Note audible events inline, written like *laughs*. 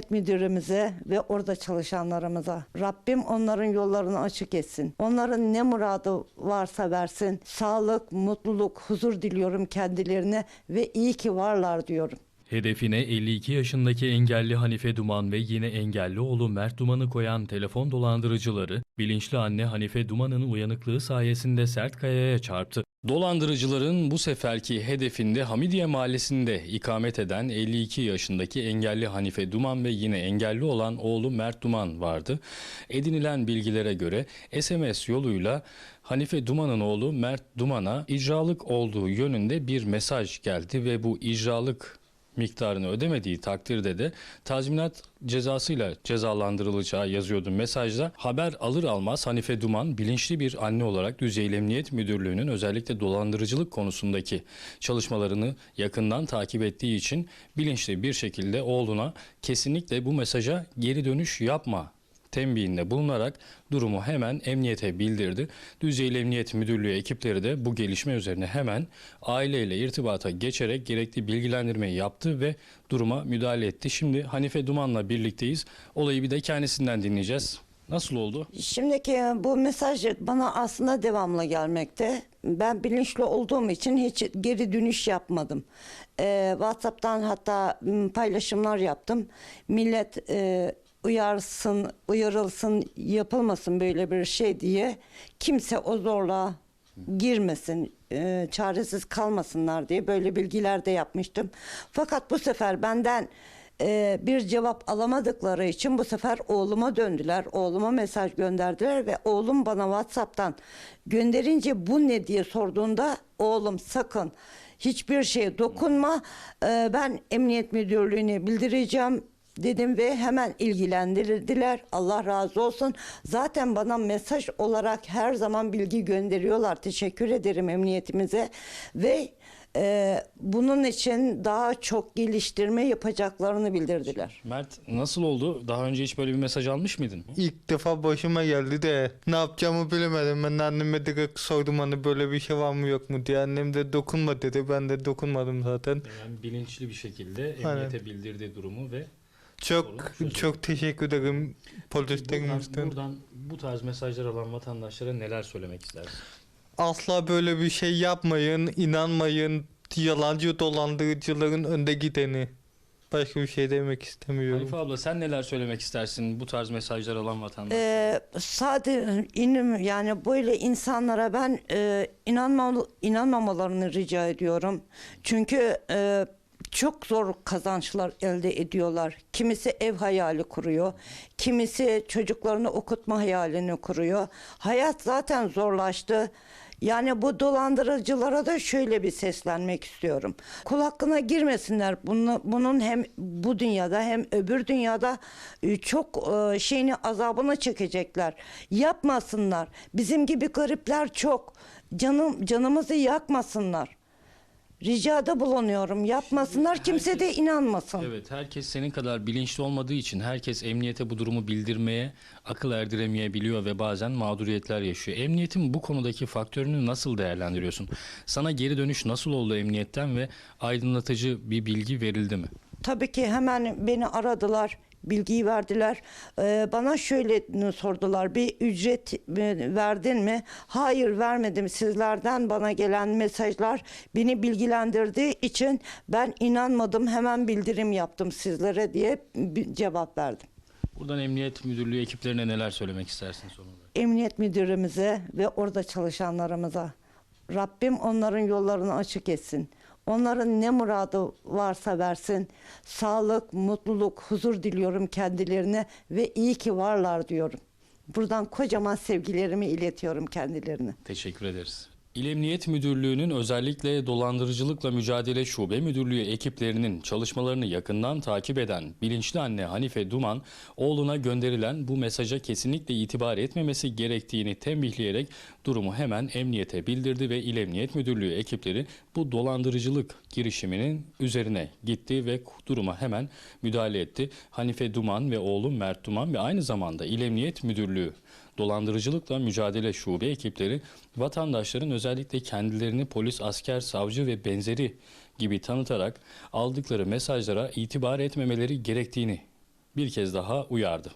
emniyet müdürümüze ve orada çalışanlarımıza Rabbim onların yollarını açık etsin. Onların ne muradı varsa versin. Sağlık, mutluluk, huzur diliyorum kendilerine ve iyi ki varlar diyorum. Hedefine 52 yaşındaki engelli Hanife Duman ve yine engelli oğlu Mert Duman'ı koyan telefon dolandırıcıları, bilinçli anne Hanife Duman'ın uyanıklığı sayesinde sert kayaya çarptı. Dolandırıcıların bu seferki hedefinde Hamidiye Mahallesi'nde ikamet eden 52 yaşındaki engelli Hanife Duman ve yine engelli olan oğlu Mert Duman vardı. Edinilen bilgilere göre SMS yoluyla Hanife Duman'ın oğlu Mert Duman'a icralık olduğu yönünde bir mesaj geldi ve bu icralık miktarını ödemediği takdirde de tazminat cezasıyla cezalandırılacağı yazıyordu mesajda. Haber alır almaz Hanife Duman bilinçli bir anne olarak Düzeyli Emniyet Müdürlüğü'nün özellikle dolandırıcılık konusundaki çalışmalarını yakından takip ettiği için bilinçli bir şekilde oğluna kesinlikle bu mesaja geri dönüş yapma tembihinde bulunarak durumu hemen emniyete bildirdi. Düzeyli Emniyet Müdürlüğü ekipleri de bu gelişme üzerine hemen aileyle irtibata geçerek gerekli bilgilendirmeyi yaptı ve duruma müdahale etti. Şimdi Hanife Duman'la birlikteyiz. Olayı bir de kendisinden dinleyeceğiz. Nasıl oldu? Şimdiki bu mesaj bana aslında devamlı gelmekte. Ben bilinçli olduğum için hiç geri dönüş yapmadım. Ee, WhatsApp'tan hatta paylaşımlar yaptım. Millet e, uyarsın, uyarılsın, yapılmasın böyle bir şey diye kimse o zorluğa girmesin, e, çaresiz kalmasınlar diye böyle bilgiler de yapmıştım. Fakat bu sefer benden e, bir cevap alamadıkları için bu sefer oğluma döndüler. Oğluma mesaj gönderdiler ve oğlum bana WhatsApp'tan gönderince bu ne diye sorduğunda oğlum sakın hiçbir şeye dokunma. E, ben emniyet müdürlüğüne bildireceğim dedim ve hemen ilgilendirdiler. Allah razı olsun. Zaten bana mesaj olarak her zaman bilgi gönderiyorlar. Teşekkür ederim emniyetimize ve e, bunun için daha çok geliştirme yapacaklarını bildirdiler. Mert nasıl oldu? Daha önce hiç böyle bir mesaj almış mıydın? İlk defa başıma geldi de ne yapacağımı bilemedim. Ben de anneme direkt sordum hani böyle bir şey var mı yok mu diye. Annem de dokunma dedi. Ben de dokunmadım zaten. Yani bilinçli bir şekilde emniyete bildirdiği durumu ve Çok Sorun *laughs* çok teşekkür ederim buradan, buradan bu tarz mesajlar alan vatandaşlara neler söylemek istersin? Asla böyle bir şey yapmayın, inanmayın. Yalancı dolandırıcıların önde gideni. Başka bir şey demek istemiyorum. Hanife abla sen neler söylemek istersin bu tarz mesajlar alan vatandaşlara? Ee, sade inim yani böyle insanlara ben e, inanma, inanmamalarını rica ediyorum. Çünkü e, çok zor kazançlar elde ediyorlar. Kimisi ev hayali kuruyor. Kimisi çocuklarını okutma hayalini kuruyor. Hayat zaten zorlaştı. Yani bu dolandırıcılara da şöyle bir seslenmek istiyorum. Kul hakkına girmesinler. Bunu, bunun hem bu dünyada hem öbür dünyada e, çok e, şeyini azabını çekecekler. Yapmasınlar. Bizim gibi garipler çok. Canım canımızı yakmasınlar. Ricada bulunuyorum. Yapmasınlar. Kimse de inanmasın. Evet, herkes senin kadar bilinçli olmadığı için herkes emniyete bu durumu bildirmeye akıl erdiremeyebiliyor ve bazen mağduriyetler yaşıyor. Emniyetin bu konudaki faktörünü nasıl değerlendiriyorsun? Sana geri dönüş nasıl oldu emniyetten ve aydınlatıcı bir bilgi verildi mi? Tabii ki hemen beni aradılar, bilgiyi verdiler. Ee, bana şöyle sordular, bir ücret verdin mi? Hayır vermedim. Sizlerden bana gelen mesajlar beni bilgilendirdiği için ben inanmadım. Hemen bildirim yaptım sizlere diye cevap verdim. Buradan Emniyet Müdürlüğü ekiplerine neler söylemek istersin son olarak? Emniyet müdürümüze ve orada çalışanlarımıza Rabbim onların yollarını açık etsin. Onların ne muradı varsa versin. Sağlık, mutluluk, huzur diliyorum kendilerine ve iyi ki varlar diyorum. Buradan kocaman sevgilerimi iletiyorum kendilerine. Teşekkür ederiz. İl Emniyet Müdürlüğü'nün özellikle dolandırıcılıkla mücadele şube müdürlüğü ekiplerinin çalışmalarını yakından takip eden bilinçli anne Hanife Duman, oğluna gönderilen bu mesaja kesinlikle itibar etmemesi gerektiğini tembihleyerek durumu hemen emniyete bildirdi ve İl Emniyet Müdürlüğü ekipleri bu dolandırıcılık girişiminin üzerine gitti ve duruma hemen müdahale etti. Hanife Duman ve oğlu Mert Duman ve aynı zamanda İl Emniyet Müdürlüğü Dolandırıcılıkla mücadele şube ekipleri vatandaşların özellikle kendilerini polis, asker, savcı ve benzeri gibi tanıtarak aldıkları mesajlara itibar etmemeleri gerektiğini bir kez daha uyardı.